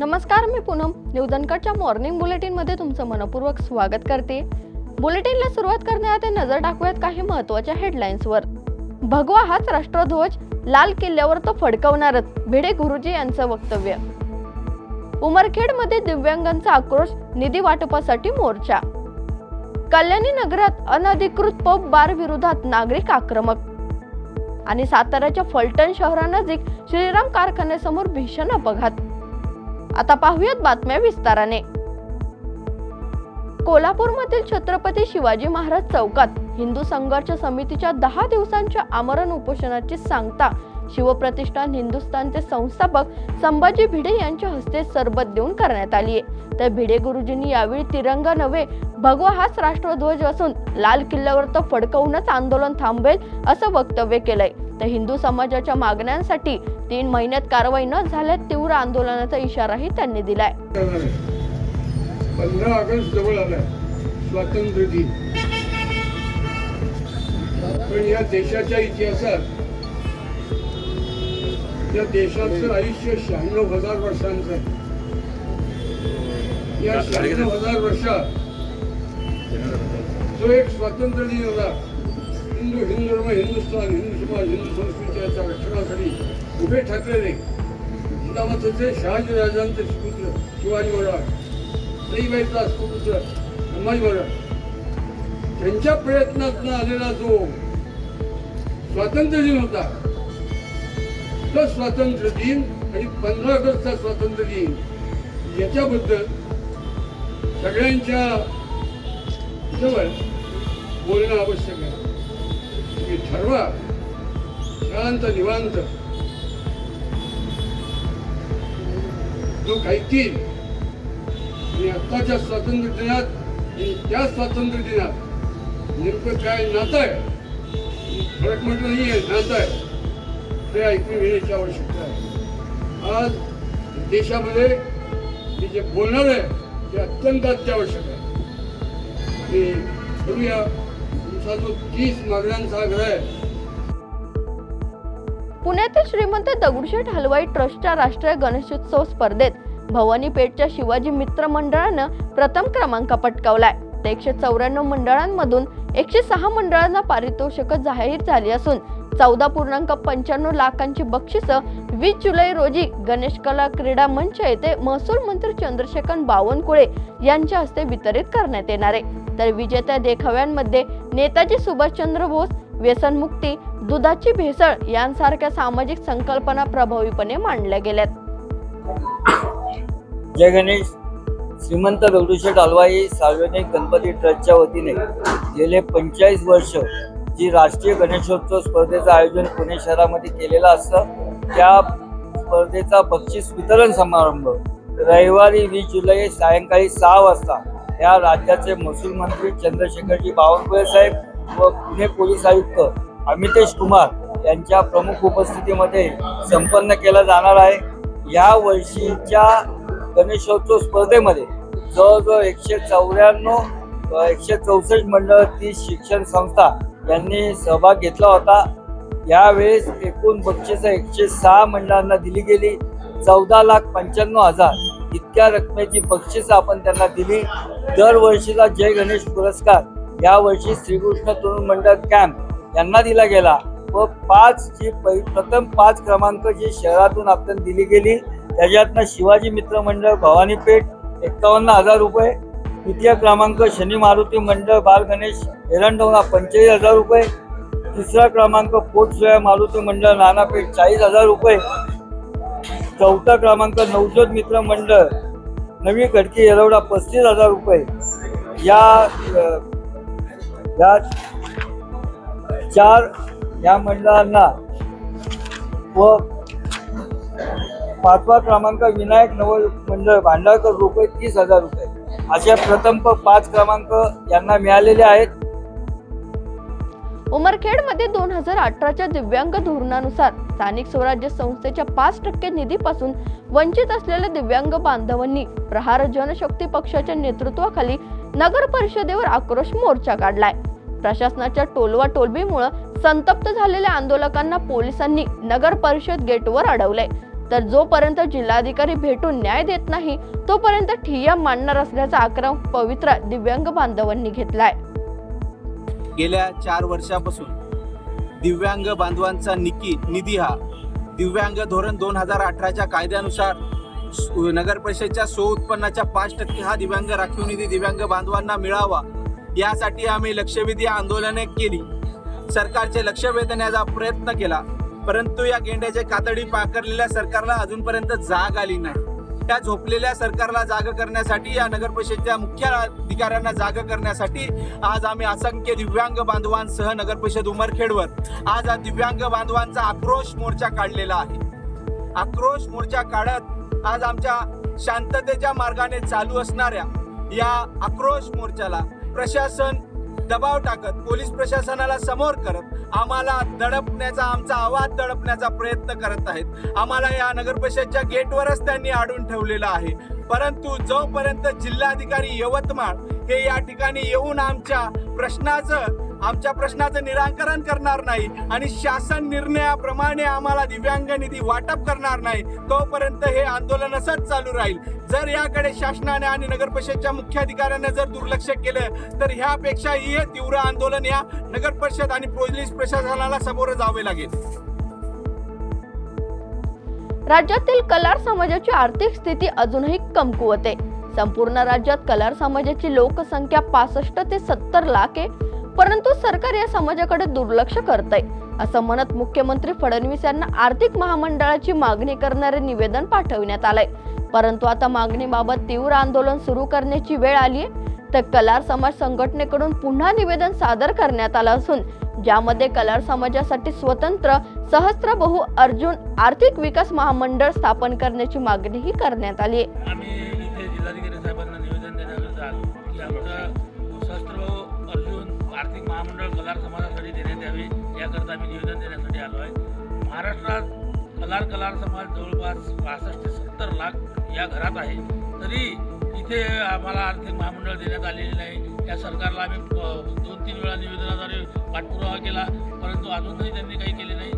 नमस्कार मी पूनम. न्यूजनकटच्या मॉर्निंग बुलेटिनमध्ये तुमचं मनपूर्वक स्वागत करते. बुलेटिनला सुरुवात करण्याआधी नजर टाकूयात काही महत्त्वाच्या हेडलाईन्सवर भगवा हाच राष्ट्रध्वज लाल किल्ल्यावर तो फडकवणारच भिडे गुरुजी यांचं वक्तव्य. उमरखेडमध्ये दिव्यांगांचा आक्रोश निधी वाटपासाठी मोर्चा. कल्याणी नगरात अनधिकृत पब बार विरोधात नागरिक आक्रमक. आणि साताऱ्याच्या फलटण शहरानजीक श्रीराम कारखान्यासमोर भीषण अपघात. आता पाहूयात बातम्या विस्ताराने. कोल्हापूरमधील छत्रपती शिवाजी महाराज चौकात हिंदू संघर्ष समितीच्या दहा दिवसांच्या आमरण उपोषणाची सांगता शिवप्रतिष्ठान हिंदुस्थानचे संस्थापक संभाजी भिडे यांच्या हस्ते सरबत देऊन करण्यात आली आहे. तर भिडे गुरुजींनी यावेळी तिरंगा नव्हे भगवा हाच राष्ट्रध्वज असून लाल किल्ल्यावर तो फडकवूनच आंदोलन थांबेल असं वक्तव्य केलंय. तर हिंदू समाजाच्या मागण्यांसाठी तीन महिन्यात कारवाई न झाल्यास तीव्र आंदोलनाचा इशाराही त्यांनी दिलाय. पंधरा ऑगस्ट जवळ आलाय. स्वातंत्र्य दिन. पण या देशाच्या इतिहासात या देशाचं आयुष्य शहाण्णव हजार वर्षांचं आहे. या शहाण्णव हजार वर्षात जो एक स्वातंत्र्य दिन होता हिंदू हिंदू धर्म हिंदुस्थान हिंदू समाज हिंदू संस्कृतीच्या रक्षणासाठी उभे ठाकलेले जिजामाताचे शहाजी राजांचे सुपुत्र शिवाजी महाराज सईबाईचा सुपुत्र संभाजी महाराज त्यांच्या प्रयत्नातून आलेला जो स्वातंत्र्य दिन होता तो स्वातंत्र्य दिन आणि पंधरा ऑगस्टचा स्वातंत्र्य दिन याच्याबद्दल सगळ्यांच्या जवळ बोलणं आवश्यक आहे. तुम्ही ठरवा. शांत निवांत. लोक ऐकतील. आणि आत्ताच्या स्वातंत्र्य दिनात आणि त्या स्वातंत्र्य दिनात नेमकं काय नातं आहे फरक म्हटलं नाही आहे नातं आहे ते ऐकून घेण्याची आवश्यकता आहे. आज देशामध्ये हे जे बोलणार आहे ते अत्यंत अत्यावश्यक आहे. ते करूया. जो तीस मागण्यांचा आग्रह आहे पुण्यातील श्रीमंत दगडूशेठ हलवाई ट्रस्टच्या राष्ट्रीय गणेशोत्सव स्पर्धेत भवानी पेठच्या शिवाजी मित्र मंडळानं प्रथम क्रमांक पटकावलाय. तर एकशे चौऱ्याण्णव मंडळांमधून एकशे सहा मंडळांना पारितोषिक जाहीर झाली असून चौदा पूर्णांक पंच्याण्णव लाखांची बक्षिस वीस जुलै रोजी गणेश कला क्रीडा मंच येथे महसूल मंत्री चंद्रशेखर बावनकुळे यांच्या हस्ते वितरित करण्यात येणार आहे. तर विजेत्या देखाव्यांमध्ये नेताजी सुभाषचंद्र बोस व्यसनमुक्ती दुधाची भेसळ यांसारख्या सामाजिक संकल्पना प्रभावीपणे मांडल्या गेल्यात. जय गणेश श्रीमंत दगडूशेठ हलवाई सार्वजनिक गणपती ट्रस्टच्या वतीने गेले पंचेचाळीस वर्ष जी राष्ट्रीय गणेशोत्सव स्पर्धेचं आयोजन पुणे शहरामध्ये केलेलं असतं त्या स्पर्धेचा बक्षीस वितरण समारंभ रविवारी वीस जुलै सायंकाळी सहा वाजता या राज्याचे महसूल मंत्री चंद्रशेखरजी बावनकुळे साहेब व पुणे पोलीस आयुक्त अमितेश कुमार यांच्या प्रमुख उपस्थितीमध्ये संपन्न केला जाणार आहे. या वर्षीच्या गणेशोत्सव स्पर्धेमध्ये जवळजवळ एकशे चौऱ्याण्णव एकशे चौसष्ट मंडळ तीस शिक्षण संस्था यांनी सहभाग घेतला होता. यावेळेस एकूण बक्षिसं एकशे सहा मंडळांना दिली गेली. चौदा लाख पंच्याण्णव हजार इतक्या रकमेची बक्षिस आपण त्यांना दिली. दरवर्षीचा जय गणेश पुरस्कार. यावर्षी श्रीकृष्ण तरुण मंडळ कॅम्प यांना दिला गेला. व पाच जी पहि प्रथम पाच क्रमांक जी शहरातून आपण दिली गेली. त्याच्यातनं शिवाजी मित्र मंडळ भवानीपेठ एक्कावन्न हजार रुपये. द्वितीय क्रमांक शनी मारुती मंडळ बाल गणेश एरंडोना पंचेचाळीस हजार रुपये. तिसरा क्रमांक पोटसोया मारुती मंडळ नानापेठ चाळीस हजार रुपये. चौथा क्रमांक नवजोत मित्र मंडळ नवी खडकी येरवडा पस्तीस हजार रुपये. या या चार या मंडळांना व पाचवा क्रमांक विनायक नव मंडळ भांडारकर रुपये तीस हजार रुपये. अशा प्रथम पाच क्रमांक यांना मिळालेले आहेत. उमरखेडमध्ये दोन हजार अठराच्या दिव्यांग धोरणानुसार स्थानिक स्वराज्य संस्थेच्या पाच टक्के निधीपासून वंचित असलेल्या दिव्यांग बांधवांनी प्रहार जनशक्ती पक्षाच्या नेतृत्वाखाली नगर परिषदेवर आक्रोश मोर्चा काढलाय. प्रशासनाच्या टोलवा टोलबीमुळे संतप्त झालेल्या आंदोलकांना पोलिसांनी नगर परिषद गेटवर अडवलंय. तर जोपर्यंत जिल्हाधिकारी भेटून न्याय देत नाही तोपर्यंत ठिय्या मांडणार असल्याचा आक्रमक पवित्रा दिव्यांग बांधवांनी घेतलाय. गेल्या चार वर्षापासून दिव्यांग बांधवांचा निकी निधी हा दिव्यांग धोरण दोन हजार अठराच्या कायद्यानुसार सु- नगर परिषदेच्या सो उत्पन्नाच्या पाच टक्के हा दिव्यांग राखीव निधी दिव्यांग बांधवांना मिळावा. यासाठी आम्ही लक्षवेधी आंदोलने केली. सरकारचे लक्ष वेधण्याचा प्रयत्न केला. परंतु या गेंड्याचे कातडी पाकरलेल्या सरकारला अजूनपर्यंत जाग आली नाही. त्या झोपलेल्या सरकारला जाग करण्यासाठी या नगर परिषदेच्या मुख्य अधिकाऱ्यांना जाग करण्यासाठी आज आम्ही असंख्य दिव्यांग बांधवांसह नगर परिषद उमरखेडवर आज हा दिव्यांग बांधवांचा आक्रोश मोर्चा काढलेला आहे. आक्रोश मोर्चा काढत आज आमच्या शांततेच्या मार्गाने चालू असणाऱ्या या आक्रोश मोर्चाला प्रशासन दबाव टाकत पोलीस प्रशासनाला समोर करत आम्हाला दडपण्याचा आमचा आवाज दडपण्याचा प्रयत्न करत आहेत. आम्हाला या नगर परिषदच्या गेटवरच त्यांनी अडून ठेवलेलं आहे. परंतु जोपर्यंत जिल्हाधिकारी यवतमाळ हे या ठिकाणी येऊन आमच्या प्रश्नाचं आमच्या प्रश्नाचं निराकरण करणार नाही आणि शासन निर्णयाप्रमाणे आम्हाला दिव्यांग निधी वाटप करणार नाही तोपर्यंत हे आंदोलन असंच चालू राहील. जर याकडे शासनाने आणि नगर परिषदच्या जर दुर्लक्ष केलं तर ह्यापेक्षा हे तीव्र आंदोलन या नगर परिषद आणि पोलीस प्रशासनाला समोर जावे लागेल. राज्यातील कलार समाजाची आर्थिक स्थिती अजूनही कमकुवत आहे. संपूर्ण राज्यात कलार समाजाची लोकसंख्या पासष्ट ते सत्तर लाख आहे. परंतु सरकार या समाजाकडे दुर्लक्ष करत आहे असं म्हणत मुख्यमंत्री फडणवीस यांना आर्थिक महामंडळाची मागणी करणारे निवेदन पाठवण्यात आलंय. परंतु आता मागणीबाबत तीव्र आंदोलन सुरू करण्याची वेळ आली आहे तर कलार समाज संघटनेकडून पुन्हा निवेदन सादर करण्यात आलं असून ज्यामध्ये कलार समाजासाठी स्वतंत्र सहस्त्रबहू अर्जुन आर्थिक विकास महामंडळ स्थापन करण्याची मागणीही करण्यात आली आहे महामंडळ कलार समाजासाठी देण्यात यावे याकरता आम्ही निवेदन देण्यासाठी आलो आहे. महाराष्ट्रात कलार कलार समाज जवळपास पासष्ट ते सत्तर लाख या घरात आहे. तरी इथे आम्हाला आर्थिक महामंडळ देण्यात आलेले नाही. या सरकारला आम्ही दोन तीन वेळा निवेदनाद्वारे पाठपुरावा केला परंतु अजूनही त्यांनी काही केले नाही.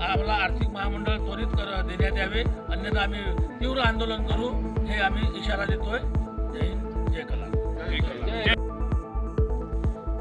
आम्हाला आर्थिक महामंडळ त्वरित कर देण्यात यावे. अन्यथा आम्ही तीव्र आंदोलन करू हे आम्ही इशारा देतोय.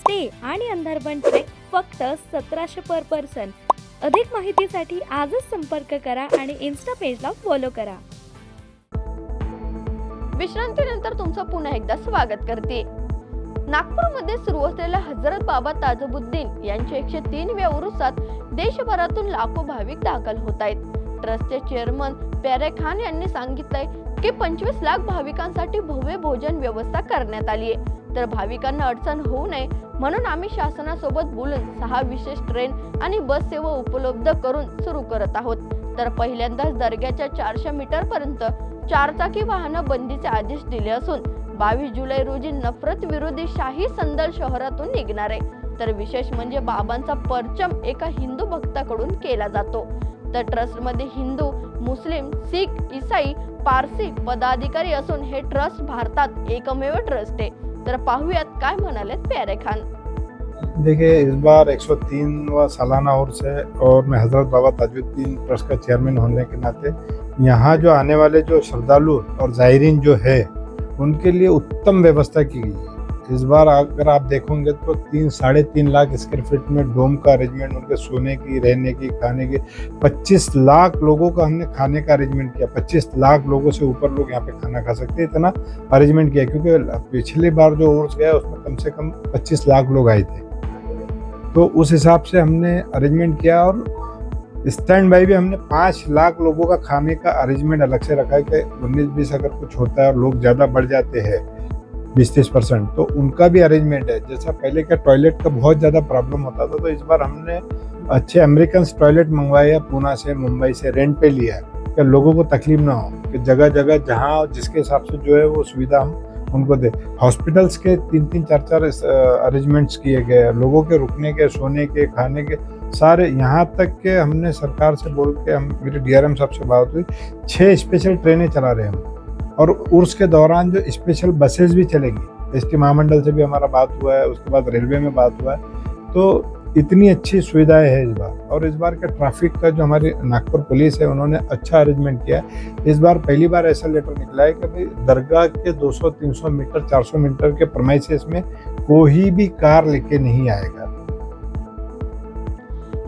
स्टे आणि अंधारबन ट्रेक फक्त सतराशे पर पर्सन. अधिक माहितीसाठी आजच संपर्क करा आणि इन्स्टा पेजला फॉलो करा. विश्रांतीनंतर तुमचं पुन्हा एकदा स्वागत करते. नागपूरमध्ये सुरू असलेल्या हजरत बाबा ताजबुद्दीन यांच्या एकशे तीन व्या उरुसात देशभरातून लाखो भाविक दाखल होत आहेत. ट्रस्टचे चेअरमन प्यारे खान यांनी सांगितलंय की पंचवीस लाख भाविकांसाठी भव्य भोजन व्यवस्था करण्यात आली आहे तर भाविकांना अडचण होऊ नये म्हणून आम्ही शासनासोबत बोलून सहा विशेष ट्रेन आणि बस सेवा उपलब्ध करून सुरू करत आहोत. तर पहिल्यांदाच दर्ग्याच्या चारशे मीटर पर्यंत चारचाकी वाहनं बंदीचे आदेश दिले असून बावीस जुलै रोजी नफरत विरोधी शाही संदल शहरातून निघणार आहे. तर विशेष म्हणजे बाबांचा परचम एका हिंदू भक्ताकडून केला जातो. तर ट्रस्टमध्ये हिंदू मुस्लिम शीख इसाई पारसी पदाधिकारी असून हे ट्रस्ट भारतात एकमेव ट्रस्ट आहे. तर पाहूयात काय प्यारे खान. देखिए, इस बार 103वां सालाना और से, और मैं हज़रत बाबा ताजुद्दीन ट्रस्ट का चेयरमैन होने के नाते, यहाँ जो आने वाले जो श्रद्धालु और ज़ायरीन जो है, उनके लिए उत्तम व्यवस्था की गई है। इस बार अगर आप देखोगे तो तीन, साढ़े तीन लाख स्क्वायर फीट में डोम का अरेंजमेंट उनके सोने की, रहने की, खाने की 25 लाख लोगों का हमने खाने का अरेंजमेंट किया। 25 लाख लोगों से ऊपर लोग यहाँ पे खाना खा सकते हैं। इतना अरेंजमेंट किया, क्योंकि पिछली बार जो उर्स गया, उसमें कम से कम 25 लाख लोग आए थे। तो उस हिसाब से हमने अरेंजमेंट किया और स्टैंड बाई भी हमने पाँच लाख लोगों का खाने का अरेंजमेंट अलग से रखा है कि उन्नीस बीस अगर कुछ होता है और लोग ज़्यादा बढ़ जाते हैं बीस तीस परसेंट। तो उनका भी अरेंजमेंट है। जैसा पहले क्या टॉयलेट का बहुत ज़्यादा प्रॉब्लम होता था तो इस बार हमने अच्छे अमेरिकन टॉयलेट मंगवाए हैं पूना से, मुंबई से रेंट पे लिया है। कि लोगों को तकलीफ़ ना हो, कि जगह जगह जहाँ जिसके हिसाब से जो है वो सुविधा हम उनको दे। हॉस्पिटल्स के तीन तीन चार चार अरेंजमेंट्स किए गए लोगों के रुकने के, सोने के, खाने के, सारे यहाँ तक के हमने सरकार से बोल के हम, मेरे डीआरएम साहब से बात हुई छः स्पेशल ट्रेनें चला रहे हैं हम। और उर्स के दौरान जो स्पेशल बसेस भी चलेंगी। एस महामंडल से भी हमारा बात हुआ है, उसके बाद रेलवे में बात हुआ है। तो इतनी अच्छी सुविधाएँ है इस बार। और इस बार का ट्रैफ़िक का जो हमारी नागपुर पुलिस है, उन्होंने अच्छा अरेंजमेंट किया है। इस बार पहली बार ऐसा लेटर निकला है कि भाई दरगाह के 200-300 मीटर 400 मीटर के प्रमाइसेस में कोई भी कार लेके नहीं आएगा।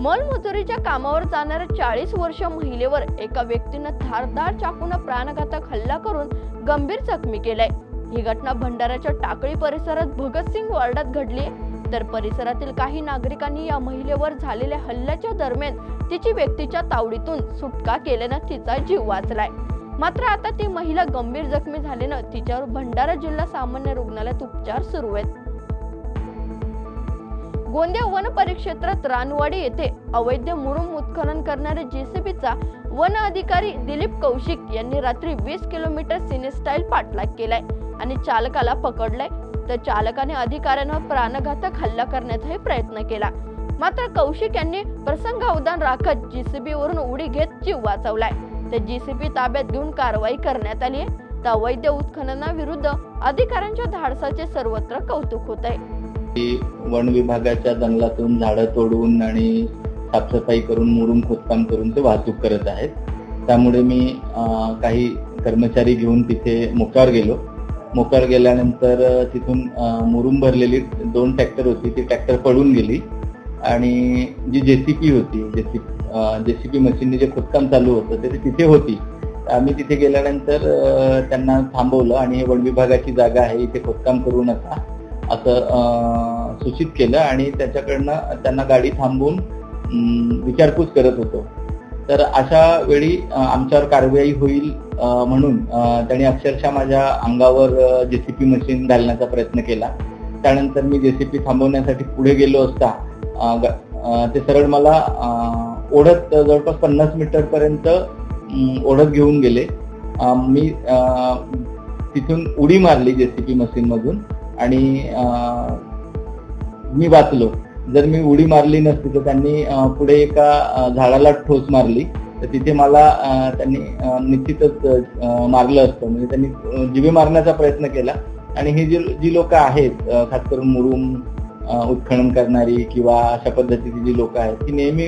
मलमजुरीच्या कामावर जाणाऱ्या चाळीस वर्ष महिलेवर एका व्यक्तीनं धारदार चाकून प्राणघातक हल्ला करून गंभीर जखमी केलाय. ही घटना भंडाऱ्याच्या टाकळी परिसरात भगतसिंग वार्डात घडली तर परिसरातील काही नागरिकांनी या महिलेवर झालेल्या हल्ल्याच्या दरम्यान तिची व्यक्तीच्या तावडीतून सुटका केल्यानं तिचा जीव वाचलाय. मात्र आता ती महिला गंभीर जखमी झाल्यानं तिच्यावर भंडारा जिल्हा सामान्य रुग्णालयात उपचार सुरू आहेत. गोंदिया वन परिक्षेत्रात रानवाडी येथे अवैध मुरुम उत्खनन करणाऱ्या जेसीबीचा वन अधिकारी दिलीप कौशिक यांनी रात्री वीस किलोमीटर सिनेस्टाईल पाठलाग केलाय आणि चालकाला पकडलंय. तर चालकाने अधिकाऱ्यांवर प्राणघातक हल्ला करण्याचाही प्रयत्न केला. मात्र कौशिक यांनी प्रसंगावधान राखत जीसीबी वरून उडी घेत जीव वाचवलाय. तर जीसीबी ताब्यात घेऊन कारवाई करण्यात आली आहे तर अवैध उत्खननाविरुद्ध अधिकाऱ्यांच्या धाडसाचे सर्वत्र कौतुक होत आहे की वन विभागाच्या जंगलातून झाडं तोडून आणि साफसफाई करून मुरुम खोदकाम करून ते वाहतूक करत आहेत. त्यामुळे मी काही कर्मचारी घेऊन तिथे मोकार गेलो. मोकार गेल्यानंतर तिथून मुरुम भरलेली दोन ट्रॅक्टर होती. ती ट्रॅक्टर पडून गेली आणि जी जेसीपी होती जेसीपी जेसीपी मशीनने जे खोदकाम चालू होतं ते तिथे होती. आम्ही तिथे गेल्यानंतर त्यांना थांबवलं आणि हे वन विभागाची जागा आहे इथे खोदकाम करू नका. असं सूचित केलं आणि त्याच्याकडनं त्यांना गाडी थांबवून विचारपूस करत होतो. तर अशा वेळी आमच्यावर कारवाई होईल म्हणून त्यांनी अक्षरशः माझ्या अंगावर जेसीपी मशीन घालण्याचा प्रयत्न केला. त्यानंतर मी जेसीपी थांबवण्यासाठी पुढे गेलो असता ते सरळ मला ओढत जवळपास पन्नास मीटर पर्यंत ओढत घेऊन गेले. मी तिथून उडी मारली जेसीपी मशीन मधून आणि मी वाचलो. जर मी उडी मारली नसती तर त्यांनी पुढे एका झाडाला ठोस मारली. तर तिथे मला त्यांनी निश्चितच मारलं असतं. म्हणजे त्यांनी जीवे मारण्याचा प्रयत्न केला. आणि हे जी जी लोक आहेत खास करून मुरुम उत्खनन करणारी किंवा अशा पद्धतीची जी लोक आहेत ती नेहमी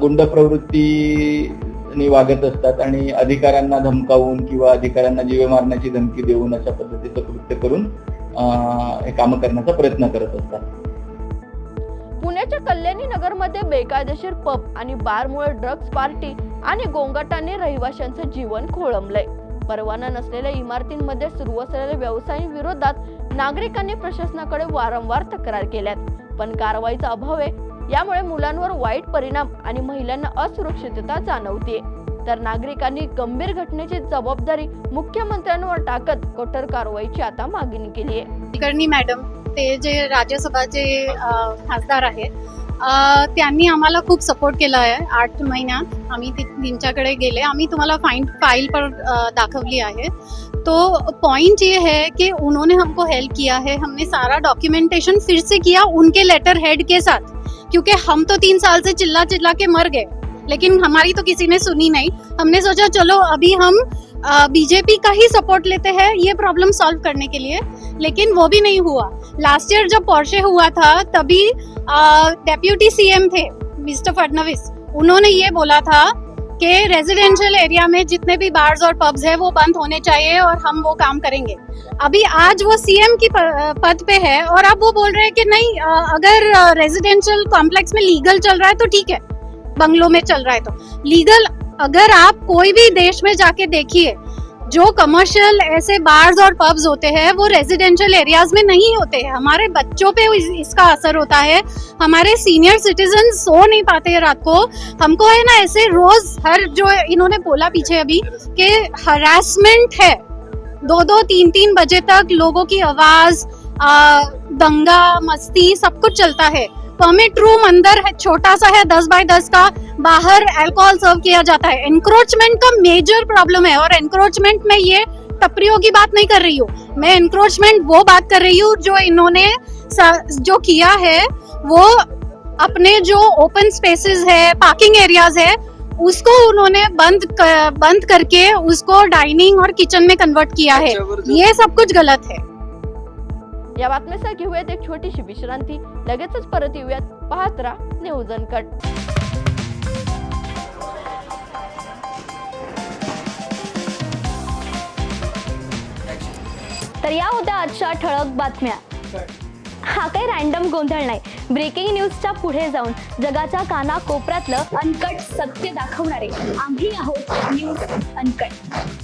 गुंड प्रवृत्ती वागत असतात आणि अधिकाऱ्यांना धमकावून किंवा अधिकाऱ्यांना जीवे मारण्याची धमकी देऊन अशा पद्धतीचं कृत्य करून कामं करण्याचा प्रयत्न करत असतात. पुण्याच्या कल्याणी नगरमध्ये बेकायदेशीर पब आणि बारमुळे ड्रग्ज पार्टी आणि गोंगाटाने रहिवाशांचं जीवन खोळंबलंय. परवाना नसलेल्या इमारतींमध्ये सुरू असलेल्या व्यवसायांविरोधात नागरिकांनी प्रशासनाकडे वारंवार तक्रार केल्यात. पण कारवाईचा अभाव आहे यामुळे मुलांवर वाईट परिणाम आणि महिलांना असुरक्षितता जाणवते तर नागरिकांनी गंभीर घटनेची जबाबदारी मुख्यमंत्र्यांवर टाकत कठोर कारवाईची आता मागणी केली आहे. मॅडम ते जे राज्यसभाचे खासदार आहेत त्यांनी आम्हाला खूप सपोर्ट केला आहे. आठ महिन्यात आम्ही ति- त्यांच्याकडे गेले. आम्ही तुम्हाला फाईन फाईल पर दाखवली आहे. तो पॉइंट ये है कि उन्होंने हमको हेल्प किया है. हमने सारा डॉक्यूमेंटेशन फिर से किया उनके लेटर हेड के साथ. क्योंकि हम तो तीन साल से चिल्ला चिल्ला के मर गए। लेकिन हमारी तो किसी ने सुनी नहीं। हमने सोचा, चलो, अभी हम बीजेपी का ही सपोर्ट लेते हैं ये प्रॉब्लम सॉल्व करने के लिए। लेकिन वो भी नहीं हुआ। लास्ट ईयर जब पोर्शे हुआ था, तभी डेप्यूटी सीएम थे मिस्टर फडणवीस उन्होंने ये बोला था कि रेजिडेंशियल एरिया में जितने भी बार्स और पब्स है, वो बंद होने चाहिए और हम वो काम करेंगे। अभी आज वो सीएम की पद पे है और अब वो बोल रहे हैं कि नहीं अगर रेजिडेंशियल कॉम्प्लेक्स में लीगल चल रहा है तो ठीक है। बंगलों में चल रहा है तो। लीगल अगर आप कोई भी देश में जाके देखिए जो कमर्शियल ऐसे बार्स और पब्स होते हैं वो रेजिडेंशियल एरियाज़ में नहीं होते हैं। हमारे बच्चों पे इस, इसका असर होता है। हमारे सीनियर सिटीजन सो नहीं पाते हैं रात को। हमको है ना ऐसे रोज हर जो इन्होंने बोला पीछे अभी कि हरासमेंट है। दो दो तीन तीन बजे तक लोगों की आवाज़ दंगा मस्ती सब कुछ चलता है। परमिट रूम अंदर है छोटा सा है दस बाय दस का बाहर अल्कोहल सर्व किया जाता है। एनक्रोचमेंट का मेजर प्रॉब्लम है और एनक्रोचमेंट में ये टपरियों की बात नहीं कर रही हूँ। मैं एनक्रोचमेंट वो बात कर रही हूँ जो इन्होंने जो किया है वो अपने जो ओपन स्पेसेस है पार्किंग एरियाज़ है उसको उन्होंने बंद कर, बंद करके उसको डाइनिंग और किचन में कन्वर्ट किया है। ये सब कुछ गलत है। या बातमीसह घेऊयात एक छोटीशी विश्रांती. लगेचच परत येऊयात. पाहत राहा न्यूज अनकट तर या होत्या आजच्या ठळक बातम्या. हा काही रॅन्डम गोंधळ नाही. ब्रेकिंग न्यूजच्या पुढे जाऊन जगाच्या काना कोपऱ्यातलं अनकट सत्य दाखवणारे आम्ही आहोत news uncut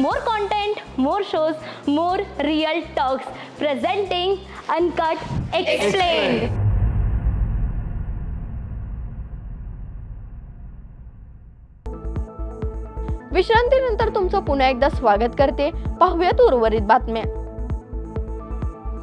More content more shows more real talks presenting uncut explain विश्रांतीनंतर तुमचं पुन्हा एकदा स्वागत करते. पाहूयात उर्वरित बातम्या.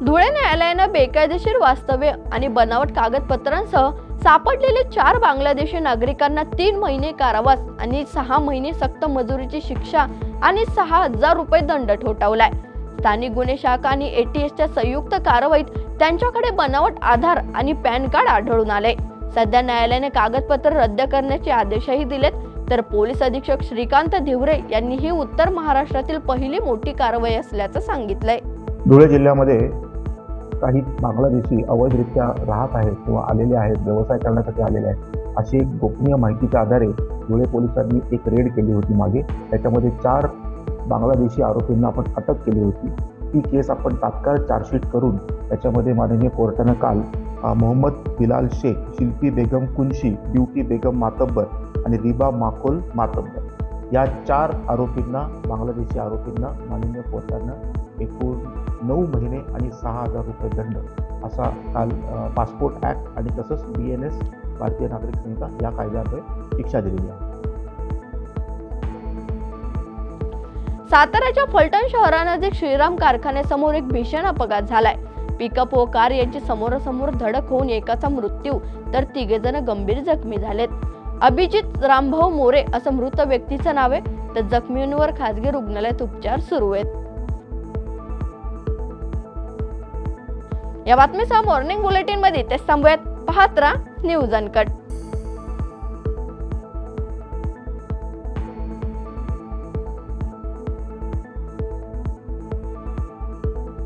धुळे न्यायालयानं बेकायदेशीर वास्तव्य आणि बनावट कागदपत्रांसह सापडलेले चार बांगलादेशी नागरिकांना तीन महिने कारावास आणि सहा महिने सक्त मजुरीची शिक्षा आणि सहा हजार रुपये दंड ठोठावलाय. स्थानिक गुन्हे शाखा आणि एटीएसच्या संयुक्त कारवाईत त्यांच्याकडे बनावट आधार आणि पॅन कार्ड आढळून आले. सध्या न्यायालयाने कागदपत्र रद्द करण्याचे आदेशही दिलेत. तर पोलीस अधीक्षक श्रीकांत धिवरे यांनी ही उत्तर महाराष्ट्रातील पहिली मोठी कारवाई असल्याचं सांगितलंय. धुळे जिल्ह्यामध्ये काही बांगलादेशी अवैधरित्या राहत आहेत किंवा आलेले आहेत व्यवसाय करण्यासाठी आलेले आहेत अशी एक गोपनीय माहितीच्या आधारे धुळे पोलिसांनी एक रेड केली होती मागे. त्याच्यामध्ये चार बांगलादेशी आरोपींना आपण अटक केली होती. ती केस आपण तात्काळ चार्जशीट करून त्याच्यामध्ये माननीय कोर्टानं काल मोहम्मद बिलाल शेख शिल्पी बेगम कुंशी ब्युटी बेगम मातब्बर आणि रिबा माकोल मातब्बर या चार आरोपींना बांगलादेशी आरोपींना माननीय कोर्टानं एकूण नऊ महिने आणि सहा हजार रुपये दंड असा काल पासपोर्ट ॲक्ट आणि तसंच बी एन एस भारतीय नागरिक संहिता या कायद्यामुळे शिक्षा दिलेली आहे. साताऱ्याच्या फलटण शहरानजीक श्रीराम कारखान्यासमोर एक भीषण अपघात झालाय. पिकअप व कार यांची समोरासमोर धडक होऊन एकाचा मृत्यू तर तिघे जण गंभीर जखमी झालेत. अभिजित रामभाऊ मोरे असं मृत व्यक्तीचं नाव आहे. तर जखमींवर खासगी रुग्णालयात उपचार सुरू आहेत. या बातमीसह मॉर्निंग बुलेटिनमध्ये ते तेच थांबूयात. पाहत राहा न्यूज अनकट